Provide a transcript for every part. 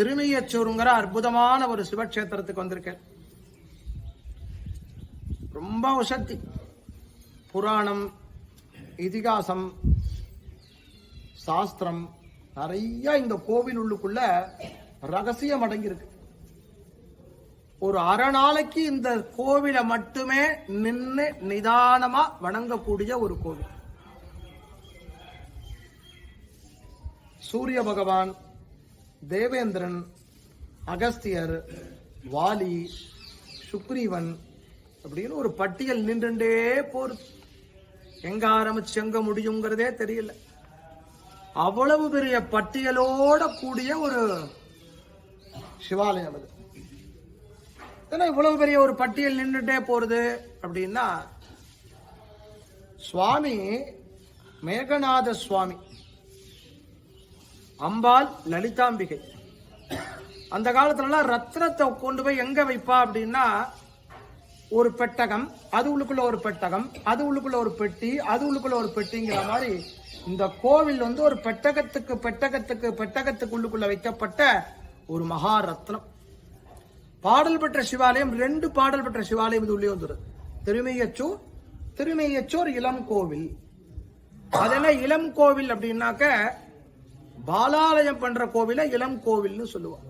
திருமையச்சூருங்கிற அற்புதமான ஒரு சிவக்ஷேத்திரத்துக்கு வந்திருக்கேன். ரொம்ப சக்தி புராணம் இதிகாசம் சாஸ்திரம் நிறைய இந்த கோவில் உள்ளுக்குள்ள ரகசியம் அடங்கியிருக்கு. ஒரு அரை நாளைக்கு இந்த கோவிலை மட்டுமே நின்று நிதானமா வணங்கக்கூடிய ஒரு கோவில். சூரிய பகவான் தேவேந்திரன் அகஸ்தியர் வாலி சுக்ரீவன் அப்படின்னு ஒரு பட்டியல் நின்றுண்டே போறது எங்க ஆரம்பிச்சு எங்க முடியுங்கிறதே தெரியல. அவ்வளவு பெரிய பட்டியலோட கூடிய ஒரு சிவாலயம் அது. ஏன்னா இவ்வளவு பெரிய ஒரு பட்டியல் நின்றுட்டே போறது அப்படின்னா சுவாமி மேகநாத சுவாமி அம்பாள் லலிதாம்பிகை. அந்த காலத்துலலாம் ரத்னத்தை கொண்டு போய் எங்க வைப்பா அப்படின்னா ஒரு பெட்டகம் அது உள்ளுக்குள்ள ஒரு பெட்டகம் அது உள்ளுக்குள்ள ஒரு பெட்டி அது உள்ளுக்குள்ள ஒரு பெட்டிங்கிற மாதிரி இந்த கோவில் வந்து ஒரு பெட்டகத்துக்கு பெட்டகத்துக்கு பெட்டகத்துக்கு உள்ளுக்குள்ள வைக்கப்பட்ட ஒரு மகா ரத்னம். பாடல் பெற்ற சிவாலயம் ரெண்டு பாடல் பெற்ற சிவாலயம் இது உள்ளே வந்துடும் திருமையச்சூர் திருமையச்சூர் இளம் கோவில். அதெல்லாம் இளம் கோவில் அப்படின்னாக்க பாலாலயம் பண்ற கோவில இளம் கோவில்னு சொல்லுவாங்க.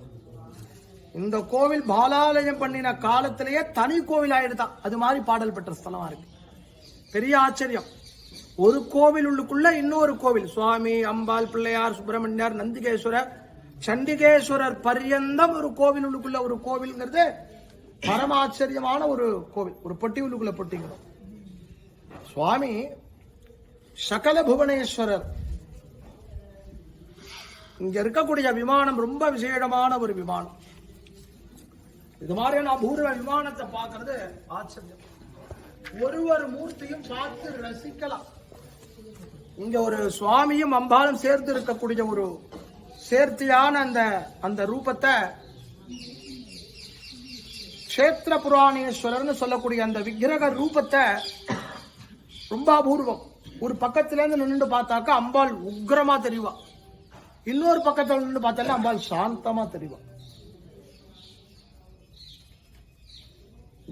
இந்த கோவில் பாலாலயம் பண்ணின காலத்திலேயே தனி கோவில் ஆயிடுதான் அது மாதிரி பாடல் பெற்ற ஸ்தலமா இருக்கு. பெரிய ஆச்சரியம். ஒரு கோவில் உள்ளுக்குள்ள இன்னொரு கோவில். சுவாமி அம்பாள் பிள்ளையார் சுப்பிரமணியர் நந்திகேஸ்வரர் சண்டிகேஸ்வரர் பரியந்தம் ஒரு கோவில் உள்ளுக்குள்ள ஒரு கோவில்ங்கிறது பரம ஆச்சரியமான ஒரு கோவில். ஒரு பொட்டி உள்ளுக்குள்ள பொட்டிங்கிறோம். சுவாமி சகல புவனேஸ்வரர் இங்க இருக்கக்கூடிய விமானம் ரொம்ப விசேடமான ஒரு விமானம். இது மாதிரியான அபூர்வ விமானத்தை பார்க்கறது ஆச்சரியம். ஒரு ஒரு மூர்த்தியும் பார்த்து ரசிக்கலாம். இங்க ஒரு சுவாமியும் அம்பாலும் சேர்த்து இருக்கக்கூடிய ஒரு சேர்த்தியான அந்த அந்த ரூபத்தை கஷேத்திர புராணேஸ்வரர்னு சொல்லக்கூடிய அந்த விக்கிரக ரூபத்தை ரொம்ப அபூர்வம். ஒரு பக்கத்துல இருந்து நின்று பார்த்தாக்கா அம்பாள் உக்ரமா தெரிவா. இன்னொரு பக்கத்துல நின்று பார்த்தாலே அம்பாள் சாந்தமா தெரியும்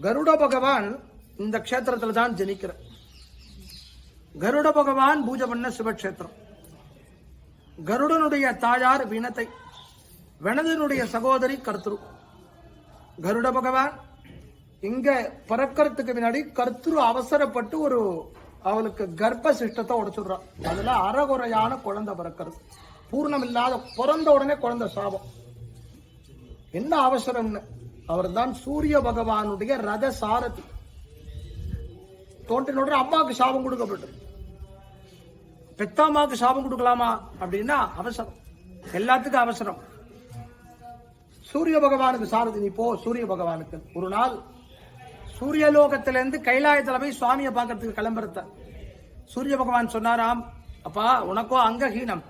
கருட பகவான் இந்த க்ஷேத்திரத்துல தான் ஜனிக்கிற கருட பகவான் பூஜை பண்ண சிவக்ஷேத்திரம். கருடனுடைய தாயார் வினத்தை வினதனுடைய சகோதரி கர்த்தரு. கருட பகவான் இங்க பிறக்கிறதுக்கு முன்னாடி கர்த்தரு அவசரப்பட்டு ஒரு அவளுக்கு கர்ப்ப சிஷ்டத்தை உடைச்சுடுறான். அதுல அறகுறையான குழந்தை பிறக்கிறது. பூர்ணம் இல்லாத பிறந்த உடனே குழந்தை சாபம். என்ன அவசரம்னு? அவர் தான் சூரிய பகவானுடைய ரத சாரதி. தோன்றினோட அம்மாவுக்கு சாபம் கொடுக்கப்பட்டது. பெத்தாமாவுக்கு சாபம் கொடுக்கலாமா அப்படின்னா அவசரம். எல்லாத்துக்கும் அவசரம். சூரிய பகவானுக்கு சாரதி நீ போ சூரிய பகவானுக்கு. ஒரு நாள் சூரியலோகத்திலிருந்து கைலாயத்தில் போய் சுவாமியை பார்க்கறதுக்கு கிளம்புறத. சூரிய பகவான் சொன்னாராம் அப்பா உனக்கோ அங்கஹீனம்.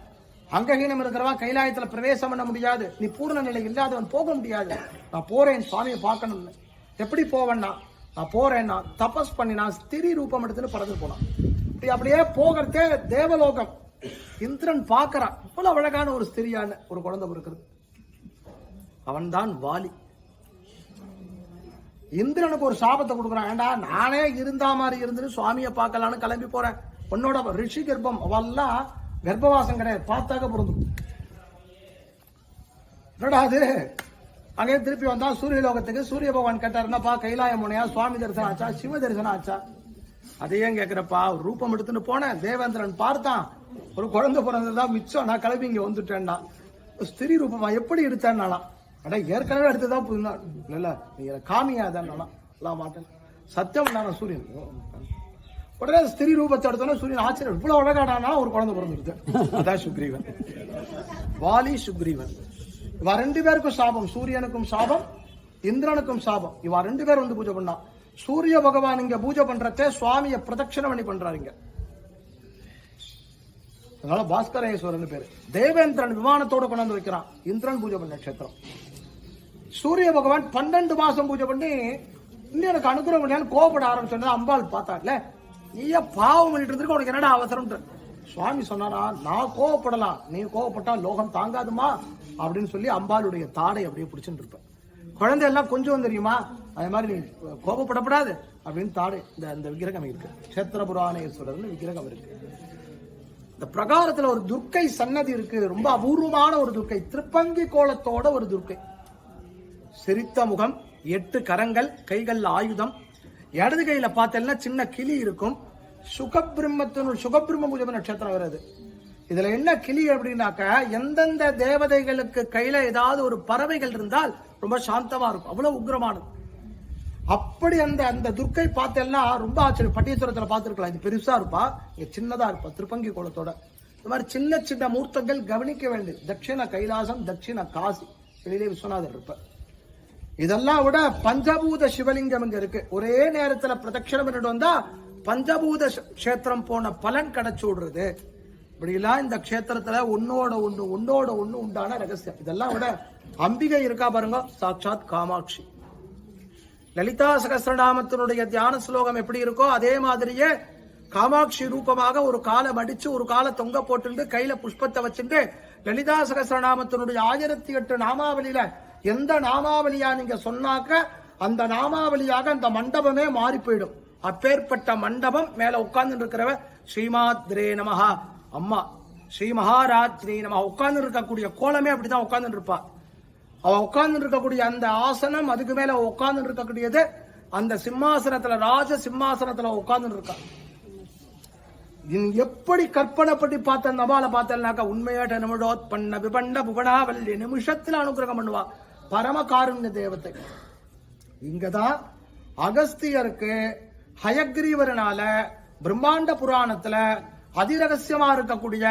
அங்கஹீனம் இருக்கிறவன் கைலாயத்துல பிரவேசம் பண்ண முடியாது. நீ பூர்ண நிலை இல்லாதவன் போக முடியாது. நான் போறேன் சுவாமியை பார்க்கணும்னு. எப்படி போவேன்னா? நான் போறேன்னா தபஸ் பண்ணி நான் ஸ்திரி ரூபம் எடுத்துன்னு பறந்து போனான் இப்படி அப்படியே போகிறதே தேவலோகம். இந்திரன் பார்க்கறான் இவ்வளவு அழகான ஒரு ஸ்திரியான ஒரு குழந்தை இருக்கிறது அவன்தான் வாலி. இந்திரனுக்கு ஒரு சாபத்தை கொடுக்குறான். ஏண்டா நானே இருந்தா மாதிரி இருந்துன்னு சுவாமியை பார்க்கலான்னு கிளம்பி போறேன். உன்னோட ரிஷி கர்ப்பம் அவெல்லாம் கர்ப்பவாசம் கிடையாது. பார்த்தாக்க பொருந்தும். என்னடா அது? அங்கே திருப்பி வந்தா சூரிய லோகத்துக்கு சூரிய பகவான் கேட்டார் என்னப்பா கைலாய முனையா சுவாமி தரிசனம் ஆச்சா சிவ தரிசனம் ஆச்சா? அதையும் கேக்குறப்பா? ஒரு ரூபம் எடுத்துட்டு போனேன். தேவேந்திரன் பார்த்தான். ஒரு குழந்தை பிறந்ததா மிச்சம் நான் கிளம்பி இங்க வந்துட்டேன்னா ஸ்திரீ ரூபமா எப்படி எடுத்தேன்னாலாம் அட ஏற்கனவே எடுத்துதான் புதுனா இல்ல நீங்க காமியாதான் எல்லாம் மாட்டேன். சத்தியம் நான் சூரியன். உடனே ஸ்திரீ ரூபத்தை எடுத்தோன்னா சூரியன் ஆச்சரியம் இவ்வளவு அழகாடானா ஒரு குழந்தை பிறந்துடுது. அதான் சுக்ரீவன். வாலி சுக்ரீவன். இவா ரெண்டு பேருக்கும் சாபம் சூரியனுக்கும் சாபம் இந்திரனுக்கும் சாபம். இவா ரெண்டு பேரும் வந்து பூஜை பண்ணா. சூரிய பகவான் இங்க பூஜை பண்றதே சுவாமிய பிரதட்சணம் பண்ணி பண்றாரு இங்க. அதனால பாஸ்கரேஸ்வரன் பேரு. தேவேந்திரன் விமானத்தோட கொண்டாந்து வைக்கிறான். இந்திரன் பூஜை பண்ண கஷேத்திரம் சூரிய பகவான் பன்னெண்டு மாசம் பூஜை பண்ணி இன்னும் எனக்கு அனுகிரகம் பண்ணியான்னு கோபப்பட ஆரம்பிச்சோன்னா அம்பாள் பார்த்தாங்களே நீயே பாவம் பண்ணிட்டு இருந்திருக்க உனக்கு என்னடா அவசரம் சுவாமி சொன்னாரா நான் கோவப்படலாம். நீ கோவப்பட்டா லோகம் தாங்காதுமா? அப்படின்னு சொல்லி அம்பாளுடைய தாடை அப்படியே பிடிச்சிட்டு இருப்பேன். குழந்தை எல்லாம் கொஞ்சம் தெரியுமா? அது மாதிரி நீ கோபப்படப்படாது அப்படின்னு தாடை இந்த இந்த விக்கிரகம் இருக்கு. கஷேத்திர புராணேஸ்வரர்னு விக்கிரகம் இருக்கு. இந்த பிரகாரத்துல ஒரு துர்க்கை சன்னதி இருக்கு. ரொம்ப அபூர்வமான ஒரு துர்க்கை. திருப்பங்கி கோலத்தோட ஒரு துர்க்கை. சிரித்த முகம் எட்டு கரங்கள் கைகள் ஆயுதம் இடது கையில பார்த்தேன்னா சின்ன கிளி இருக்கும். சுகபிரம்மத்தினுள் சுகபிரம்ம பூஜை நட்சத்திரம் வருது. இதுல என்ன கிளி அப்படின்னாக்க எந்தெந்த தேவதைகளுக்கு கையில ஏதாவது ஒரு பறவைகள் இருந்தால் ரொம்ப சாந்தமா இருக்கும். அவ்வளவு உக்ரமானது. அப்படி அந்த அந்த துர்க்கை பார்த்தேன்னா ரொம்ப ஆச்சரியம். பட்டீஸ்வரத்துல பார்த்துருக்கலாம். இது பெருசா இருப்பா. இங்க சின்னதா இருப்பா. திருப்பங்கி கோலத்தோட. இந்த மாதிரி சின்ன சின்ன மூர்த்தங்கள் கவனிக்க வேண்டியது. தட்சிண கைலாசம் தட்சிண காசி. வெளியிலே விஸ்வநாதர் இருப்பார். இதெல்லாம் விட பஞ்சபூத சிவலிங்கம் இங்க இருக்கு. ஒரே நேரத்துல பிரதட்சணம் பண்ணிட்டு வந்தா பஞ்சபூத கஷேத்திரம் க்ஷேத்திரம் போன பலன் கிடைச்சு விடுறது. இப்படிலாம் இந்த கஷேத்திரத்துல ஒன்னோட ஒண்ணு உன்னோட ஒண்ணு உண்டான ரகசியம். இதெல்லாம் விட அம்பிகை இருக்கா பாருங்க. சாட்சாத் காமாட்சி. லலிதா சகசிரநாமத்தினுடைய தியான ஸ்லோகம் எப்படி இருக்கோ அதே மாதிரியே காமாட்சி ரூபமாக ஒரு காலை மடிச்சு ஒரு காலை தொங்க போட்டு கையில புஷ்பத்தை வச்சுட்டு லலிதா சகசிரநாமத்தினுடைய ஆயிரத்தி எட்டு நாமாவளியில எந்த நாமாவளியா நீங்க சொன்னாக்க அந்த நாமாவளியாக அந்த மண்டபமே மாறி போயிடும் அப்பேற்பட்ட மண்டபம் மேல உட்கார்ந்து இருக்கிறவ ஸ்ரீமாத்ரே நமஹா. அம்மா ஸ்ரீ மகாராத்ரி நம்ம உட்கார்ந்து இருக்கக்கூடிய கோலமே அப்படிதான் உட்கார்ந்து இருப்பா அவ உட்கார்ந்து இருக்கக்கூடிய அந்த ஆசனம் அதுக்கு மேல உட்கார்ந்து இருக்கக்கூடியது அந்த சிம்மாசனத்துல ராஜ சிம்மாசனத்துல உட்கார்ந்து இருக்கா எப்படி கற்பனை பண்ணி பார்த்த நபால அம்மால பார்த்தேன்னாக்கா உண்மையாட்ட நிமிடோத் பண்ண விபண்ட புவனாவல்லி நிமிஷத்துல அனுகிரகம் பண்ணுவா. பரமகாருண்ய தேவத்தை. இங்கதான் அகஸ்தியருக்கு ஹயக்ரீவரனால பிரம்மாண்ட புராணத்துல அதிரகசியமா இருக்கக்கூடிய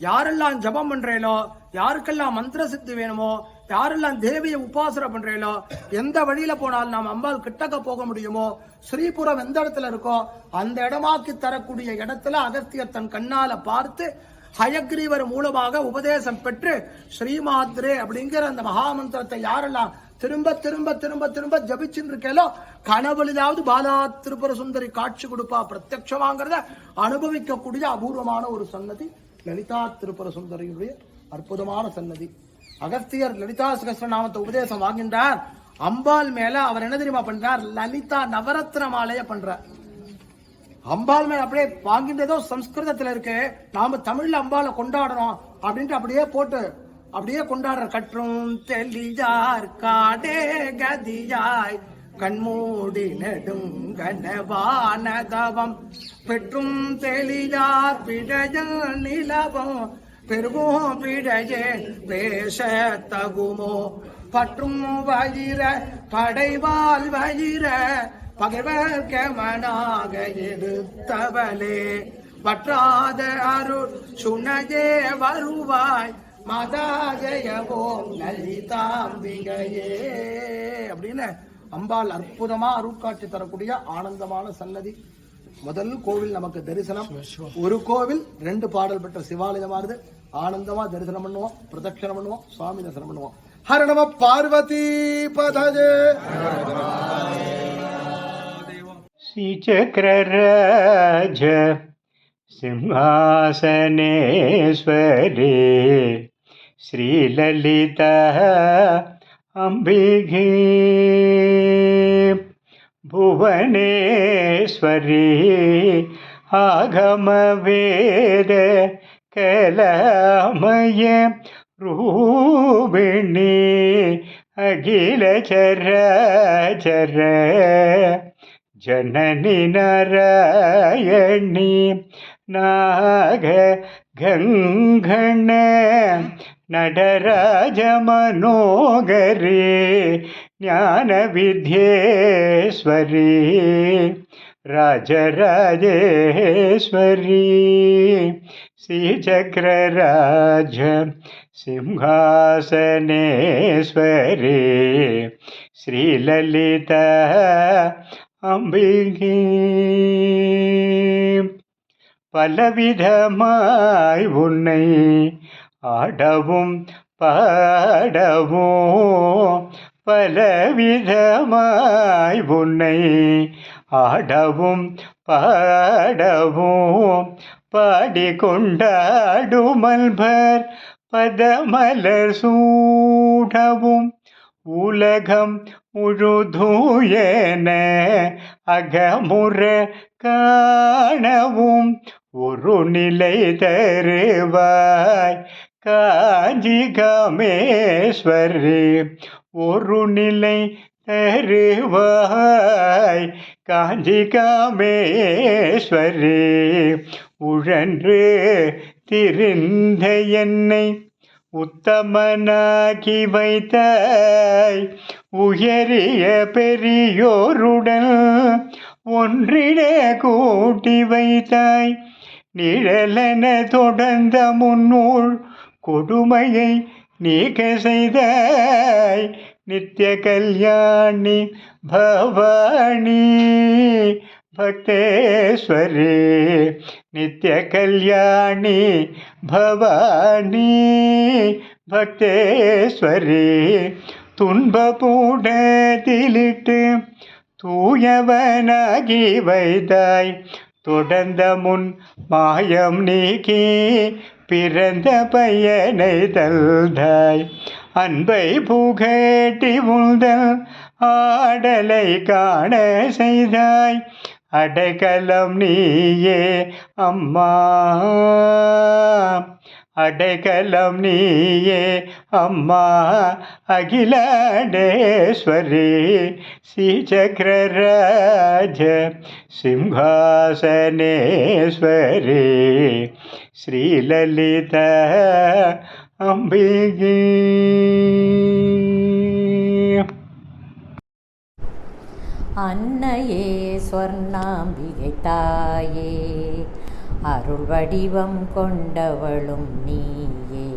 யாரெல்லாம் ஜபம் பண்றீங்களோ யாருக்கெல்லாம் மந்திர சித்தி வேணுமோ யாரெல்லாம் தேவியை உபாசனை பண்றீங்களோ எந்த வழியில போனாலும் நாம் அம்பாள் கிட்டக்க போக முடியுமோ ஸ்ரீபுரம் எந்த இடத்துல இருக்கோ அந்த இடமாக்கி தரக்கூடிய இடத்துல அகஸ்தியர் தன் கண்ணால பார்த்து ஹயக்ரீவர் மூலமாக உபதேசம் பெற்று ஸ்ரீமாத்ரே அப்படிங்கிற அந்த மகாமந்திரத்தை யாரெல்லாம் திரும்ப திரும்ப திரும்ப திரும்ப ஜபிச்சுன்னு இருக்கேலோ கனவுலையாவது பாலா திருப்புர சுந்தரி காட்சி கொடுப்பா பிரத்யட்சமாங்கிறத அனுபவிக்கக்கூடிய அபூர்வமான ஒரு சன்னதி லலிதா திருப்புர சுந்தரியுடைய அற்புதமான சன்னதி. அகஸ்தியர் லலிதா சகஸ்ரநாமத்தை உபதேசம் வாங்கின்றார். அம்பாள் மேல அவர் என்ன தெரியுமா பண்றார்? லலிதா நவரத்ன மாலைய பண்றார். அம்பாள் மேல அப்படியே வாங்கின்றதோ சம்ஸ்கிருதத்துல இருக்கு. நாம தமிழ்ல அம்பாளை கொண்டாடுறோம் அப்படின்ட்டு அப்படியே போட்டு அப்படியே கொண்டாடுற கற்றும் தெளியார் காடே கதியாய் கண்மூடி நெடுங்கனவானதவம் பெற்றும் தெளியார் பிழைய நிலவம் பெருகும் பிழையே பேச தகுமோ. பற்றும் வயிற படைவால் வயிற பகைவர் கமனாக எடுத்தவளே வற்றாத அருள் சுனையே வருவாய். மதாஜயவோம் லலிதாம்பிகையே அப்படின்னு அம்பாள் அற்புதமா அருட்காட்சி தரக்கூடிய ஆனந்தமான சன்னதி. முதல் கோவில் நமக்கு தரிசனம். ஒரு கோவில் ரெண்டு பாடல் பெற்ற சிவாலயமா இருந்து ஆனந்தமா தரிசனம் பண்ணுவோம் பிரதட்சணம் பண்ணுவோம் சுவாமி தரிசனம் பண்ணுவோம். ஹரணம பார்வதி பதஜே. ശ്രീചക്രരാജ സിംഹാസനേശ്വരേ ശ്രീലളിത അംബികേ ഭുവനേശ്വരി ആഗമവേദ കലമയ രൂപിണി അഖില ചര ചര ജനനി നരയണി നാഗ ഗംഗണ നടരാജ മനോഹരി ജ്ഞാനവിധ്യേശ്വരി രാജരാജേശ്വരി ശ്രീചക്രരാജ സിംഹാസനേശ്വരി ശ്രീലലിത அம்பிகே பலவிதமாய் உன்னை ஆடவும் பாடவும் பலவிதமாய் உன்னை ஆடவும் பாடவும் பாடிக்கொண்டாடுமல்பர் பதமலர் சூடவும். உலகம் முழுதூயன அகமுற காணவும் ஒரு நிலை தருவாய். காஞ்சி காமேஸ்வரி ஒரு நிலை தருவாய். காஞ்சி காமேஸ்வரி உழன்று திருந்த என்னை உத்தமனாகி வைத்தாய். உயரிய பெரியோருடன் ஒன்றிட கூட்டி வைத்தாய். நிழலென தொடர்ந்த முன்னோள் கொடுமையை நீக்க செய்தாய். நித்திய கல்யாணி பவானி பக்தேஸ்வரி நித்திய கல்யாணி பவானி பக்தேஸ்வரி துன்பபூடத்திலிட்டு தூயவனாகி வைத்தாய் தொடர்ந்த முன் மாயம் நீக்கி பிறந்த பையனை தல்தாய் அன்பை புகட்டி உந்தல் ஆடலை காண செய்தாய். அடைக்கலம் நீயே அம்மா. அடைக்கலம் நீயே அம்மா. அகிலேஸ்வரி ஸ்ரீசக்கரராஜ சிம்ஹாசனேஸ்வரி ஸ்ரீலலித அம்பிகை. அன்னையே ஸ்வர்ணாம்பிகை தாயே அருள் வடிவம் கொண்டவளும் நீயே.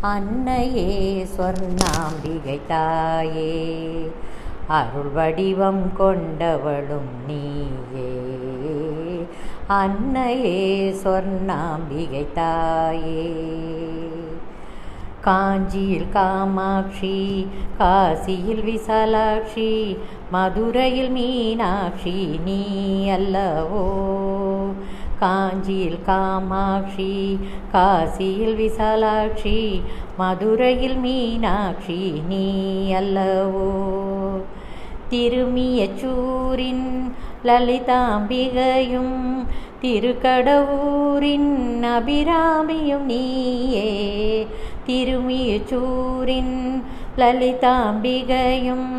அன்னையே ஸ்வர்ணாம்பிகை தாயே அருள் வடிவம் கொண்டவளும் நீயே. அன்னையே சொர்ணாம்பிகை தாயே. காஞ்சியில் காமாட்சி காசியில் விசாலாட்சி மதுரையில் மீனாட்சி நீ அல்லவோ? காஞ்சியில் காமாட்சி காசியில் விசாலாட்சி மதுரையில் மீனாட்சி நீ அல்லவோ? திருமியச்சூரின் லலிதாம்பிகையும் திருக்கடவூரின் அபிராமியும் நீயே. திருமியச்சூரின் லலிதாம்பிகையும்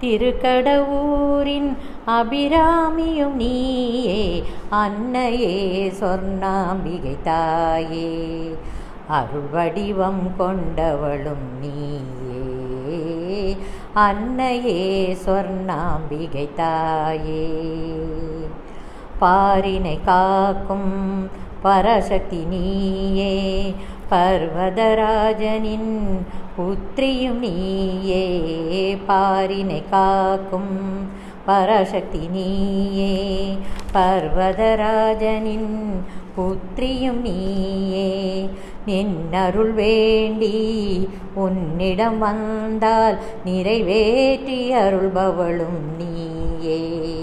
திருக்கடவூரின் அபிராமியும் நீயே அன்னையே சொர்ணாம்பிகை தாயே. அருள்வடிவம் கொண்டவளும் நீயே அன்னையே சொர்ணாம்பிகை தாயே. பாரினை காக்கும் பரசக்தி நீயே பர்வதராஜனின் புத்திரியும் நீயே பாரினை காக்கும் பராசக்தி நீயே. பர்வதராஜனின் புத்திரியும் நீயே. நின்னருள் வேண்டி உன்னிடம் வந்தால் நிறைவேற்றி அருள்பவளும் நீயே.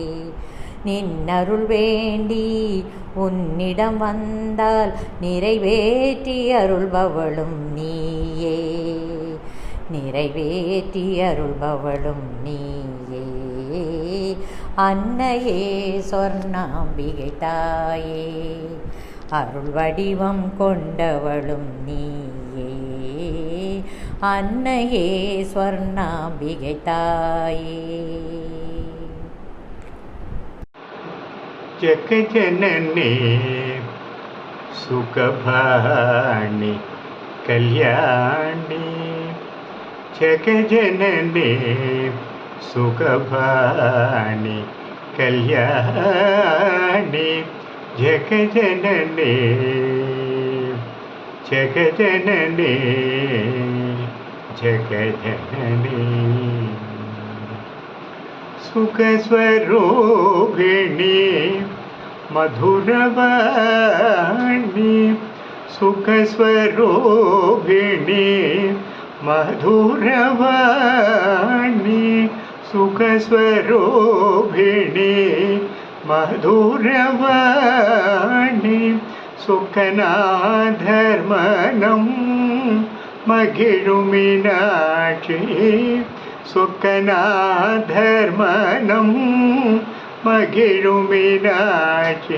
நின்னருள் வேண்டி உன்னிடம் வந்தால் நிறைவேற்றி அருள்பவளும் நீயே. நிறைவேற்றி அருள்பவளும் நீயே. அன்னையே சொர்ணாம்பிகை தாயே அருள் வடிவம் கொண்டவளும் நீயே. அன்னையே ஸ்வர்ணாம்பிகை தாயே. जग जननी सुखभाणि कल्याणी। जग जननी सुखभाणि कल्याणी। जग जननी जग जननी जग जननी सुखस्वरूपिणी मधुरवाणी सुखस्वरूपिणी मधुरवाणी सुखस्वरूपिणी मधुरवाणी सुखनाधर्मणं मगिरुमिनाक्षी लोकनाधर्मनं मगिरुमिनाचि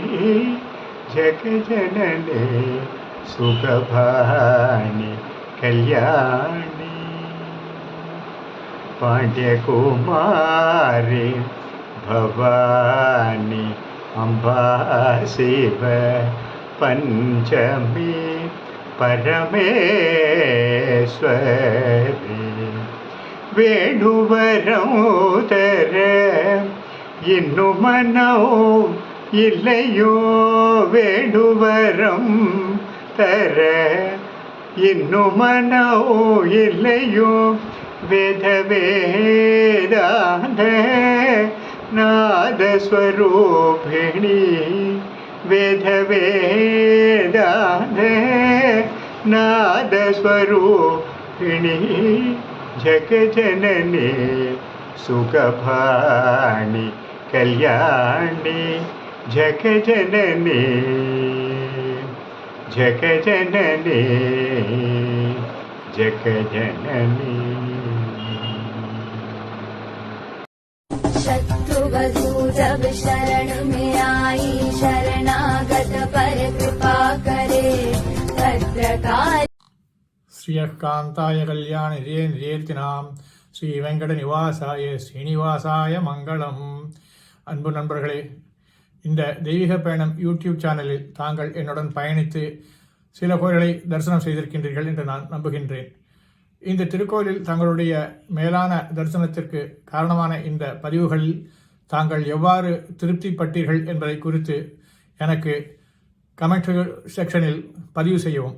कल्याणी सुगभानि कल्याणि। भवानी भवानि अम्बाशिव पंचमी परमेश्वरी। வேணுவரம் தர இன்னும் மனோ இல்லையோ வேணுவரம் தர இன்னும் மனோ இல்லையோ வேத வேதாந்த நாதஸ்வரூபிணி வேத வேதாந்த நாதஸ்வரூபிணி జగజనని సుఖభాణి కళ్యాణి. జగజనని జగజనని జగజనని. శత్రువధూర విశర ஸ்ரீயகாந்தாய கல்யாண நிதியே நிதியேர்த்தினாம் ஸ்ரீ வெங்கட நிவாசாய ஸ்ரீனிவாசாய மங்களம். அன்பு நண்பர்களே இந்த தெய்வீக பயணம் யூடியூப் சேனலில் தாங்கள் என்னுடன் பயணித்து சில கோயில்களை தரிசனம் செய்திருக்கின்றீர்கள் என்று நான் நம்புகின்றேன். இந்த திருக்கோயிலில் தங்களுடைய மேலான தரிசனத்திற்கு காரணமான இந்த பதிவுகளில் தாங்கள் எவ்வாறு திருப்திப்பட்டீர்கள் என்பதை குறித்து எனக்கு கமெண்ட் செக்ஷனில் பதிவு செய்யவும்.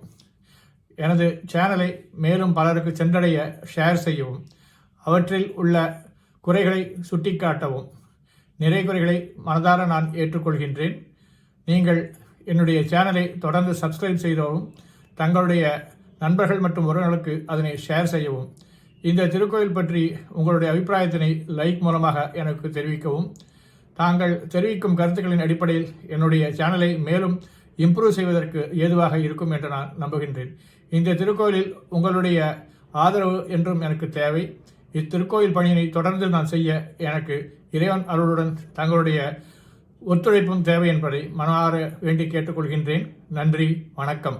எனது சேனலை மேலும் பலருக்கு சென்றடைய ஷேர் செய்யவும் அவற்றில் உள்ள குறைகளை சுட்டிக்காட்டவும் நிறை குறைகளை மனதார நான் ஏற்றுக்கொள்கின்றேன். நீங்கள் என்னுடைய சேனலை தொடர்ந்து சப்ஸ்கிரைப் செய்தவும் தங்களுடைய நண்பர்கள் மற்றும் உறவினர்களுக்கு அதனை ஷேர் செய்யவும் இந்த திருக்கோயில் பற்றி உங்களுடைய அபிப்பிராயத்தினை லைக் மூலமாக எனக்கு தெரிவிக்கவும். தாங்கள் தெரிவிக்கும் கருத்துக்களின் அடிப்படையில் என்னுடைய சேனலை மேலும் இம்ப்ரூவ் செய்வதற்கு ஏதுவாக இருக்கும் என்று நான் நம்புகின்றேன். இந்த திருக்கோயிலில் உங்களுடைய ஆதரவு என்றும் எனக்கு தேவை. இத்திருக்கோயில் பணியினை தொடர்ந்து நான் செய்ய எனக்கு இறைவன் அருளுடன் தங்களுடைய ஒத்துழைப்பும் தேவை என்பதை மனமாற வேண்டி கேட்டுக்கொள்கின்றேன். நன்றி வணக்கம்.